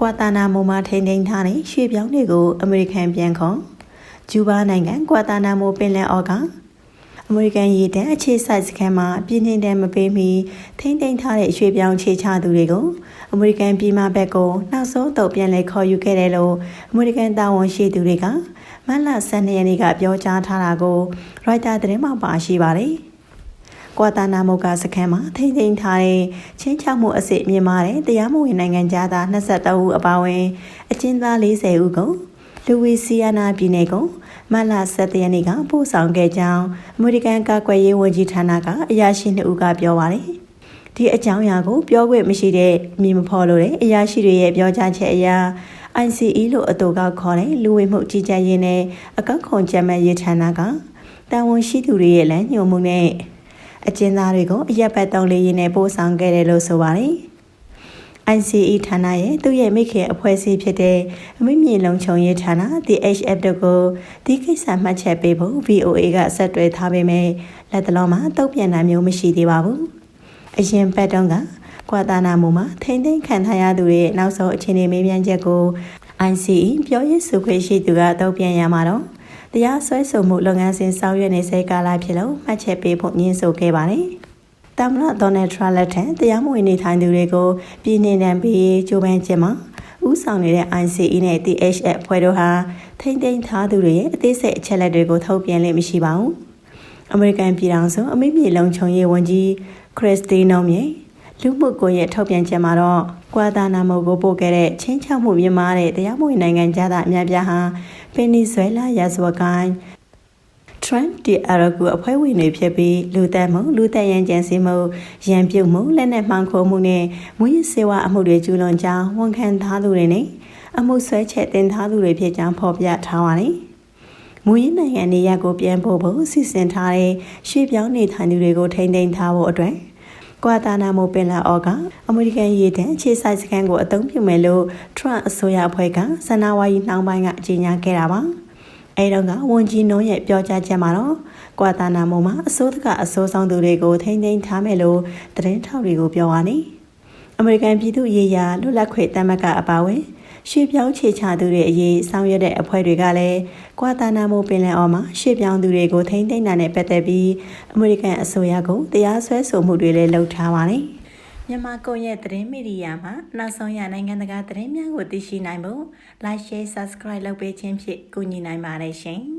ကွာတာနာမိုမှာထိန်းသိမ်းထားတဲ့ရွှေပြောင်းတွေကိုအမေရိကန်ပြန်ခေါ်ဂျူးဘားနိုင်ငံကွာတာနာမိုပင်လယ်အော်ကအမေရိကန်ရေတပ်အခြေစိုက်စခန်းမှာပြည်နှင်တဲ့မပေးမီထိန်းသိမ်းထားတဲ့ရွှေပြောင်းခြေချသူတွေကိုအမေရိကန်ပြည်မဘက်ကိုနောက်ဆုံးတော့ပြန်လည်ခေါ်ယူခဲ့တယ်လို့အမေရိကန်တာဝန်ရှိသူတွေကမတ်လ12ရက်နေ့ကပြောကြားထားတာကိုရိုက်တာသတင်းမှာပါရှိပါတယ်။ ကွာတာနာမိုကစခန်းမှာထိမ့်သိမ်းထားတဲ့ချင်းချောက်မှုအစစ်မြင်မာတဲ့တရားမဝင်နိုင်ငံသား23ဦးအပါအဝင်အကျဉ်းသား40ဦးကိုလူဝီစီယာနာပြည်နယ်ကိုမတ်လ7ရက်နေ့ကပို့ဆောင်ခဲ့ကြောင်းအမေရိကန်ကာကွယ်ရေးဝန်ကြီးဌာနကအရာရှိ2ဦးကပြောပါတယ်။ဒီအကြောင်းအရာကိုပြောခွင့်မရှိတဲ့မြင်မဖော်လို့တဲ့အရာရှိတွေရဲ့ပြောကြားချက်အရ ICE လို့အတူကခေါ်တဲ့လူဝင်မှုကြီးကြပ်ရေးနဲ့အကောက်ခွန်ကြမ်းမဲ့ရေးဌာနကတာဝန်ရှိသူတွေရဲ့လမ်းညွှန်မှုနဲ့ အကျဉ်းသားတွေကိုအရက်ပတ်တုံးလေးရင်းနဲ့ပို့ဆောင်ခဲ့တယ်လို့ဆိုပါတယ်။ ICE ဌာနရဲ့သူ့ရဲ့မိခင်အဖွဲ့အစည်းဖြစ်တဲ့အမိမြေလုံခြုံရေးဌာန DHF တို့ကိုဒီကိစ္စမှတ်ချက်ပေးဖို့ VOA ကဆက်တွဲထားပေမဲ့လက်တလုံးမှာတုံ့ပြန်တာမျိုးမရှိသေးပါဘူး။အရင်ပတ်တုန်းကကွာတာနာမူမှာထိမ့်သိမ်းခံထားရသူတွေနောက်ဆုံးအခြေအနေမေးမြန်းချက်ကို ICE ပြောရေးဆိုခွင့်ရှိသူကတုံ့ပြန်ရမှာတော့ တရားစွဲဆိုမှုလုပ်ငန်းစဉ်ဆောင်ရွက်နေစေကာလဖြစ်လို့မှတ်ချက်ပေးဖို့ညှင်းဆိုခဲ့ပါတယ်။တမရဒေါ်နယ်ထရလက်ထံတရားမဝင်နေထိုင်သူတွေကိုပြည်နှင်တန်ပြီးကြိုးပမ်းခြင်းမှာဥဆောင်နေတဲ့ ICE နဲ့ THF ဖွဲ့တို့ဟာထိမ့်သိမ်းထားသူတွေရဲ့အသေးစိတ်အချက်လက်တွေကိုထုတ်ပြန်လို့မရှိပါဘူး။အမေရိကန်ပြည်ထောင်စုအမိမြေလုံခြုံရေးဝန်ကြီးခရစ်စတီနိုမြေ လူမှုကွန်ရက်ထုတ်ပြန်ချက်မှာတော့ကွာတာနာမိုကိုပို့ခဲ့တဲ့ချင်းချောက်မှုမြင်မာတဲ့တရားမဝင်နိုင်ငံသားအများပြားဟာပင်နီဇွဲလားရာဇဝကိုင်း Trump တီအရကူအဖွဲ့ဝင်တွေဖြစ်ပြီးလူသက်မှုလူသက်ရန်ကြံစီမှုရန်ပြုတ်မှုလက်နက်မှန်ခိုးမှုနဲ့မွေးစေဝါအမှုတွေကျူးလွန်ကြောင်းဝန်ခံထားသူတွေနဲ့အမှုဆွဲချက်တင်ထားသူတွေဖြစ်ကြောင်းဖော်ပြထားပါတယ်။မူရင်းနိုင်ငံနေရာကိုပြန်ပို့ဖို့စီစဉ်ထားတဲ့ရှေ့ပြောင်းနေထိုင်သူတွေကိုထိန်းသိမ်းထားဖို့အတွက် ကွာတာနာမိုပင်လာအော်ကအမေရိကန်ရေတပ်ခြေဆိုင်စခန်းကိုအသုံးပြုမယ်လို့ထရန့်အစိုးရအဖွဲ့ကဇန်နဝါရီနှောင်းပိုင်းကကြေညာခဲ့တာပါ။အဲတော့ကဝန်ကြီးနှုံးရဲ့ပြောကြားချက်မှာတော့ကွာတာနာမိုမှာအစိုးရကအစိုးဆောင်သူတွေကိုထိန်းသိမ်းထားမယ်လို့သတင်းထောက်တွေကိုပြောပါနေ။အမေရိကန်ပြည်သူ့ရေးရာလွတ်လပ်ခွင့်တမက အပါအဝင် ရှေ့ပြောင်းခြေချသူတွေအရေးဆောင်ရွက်တဲ့အဖွဲ့တွေကလည်းကွာတာနာမိုပင်လယ်အော်မှာရှေ့ပြောင်းသူတွေကိုထိန်းသိမ်းတာနဲ့ပတ်သက်ပြီးအမေရိကန်အစိုးရကတရားစွဲဆိုမှုတွေလည်းလုပ်ထားပါတယ်။မြန်မာကွန်ရက်သတင်းမီဒီယာမှာနောက်ဆုံးရနိုင်ငံတကာသတင်းများကိုသိရှိနိုင်ဖို့ Like Share Subscribe လုပ်ပေးခြင်းဖြင့်ကူညီနိုင်ပါတယ်ရှင်။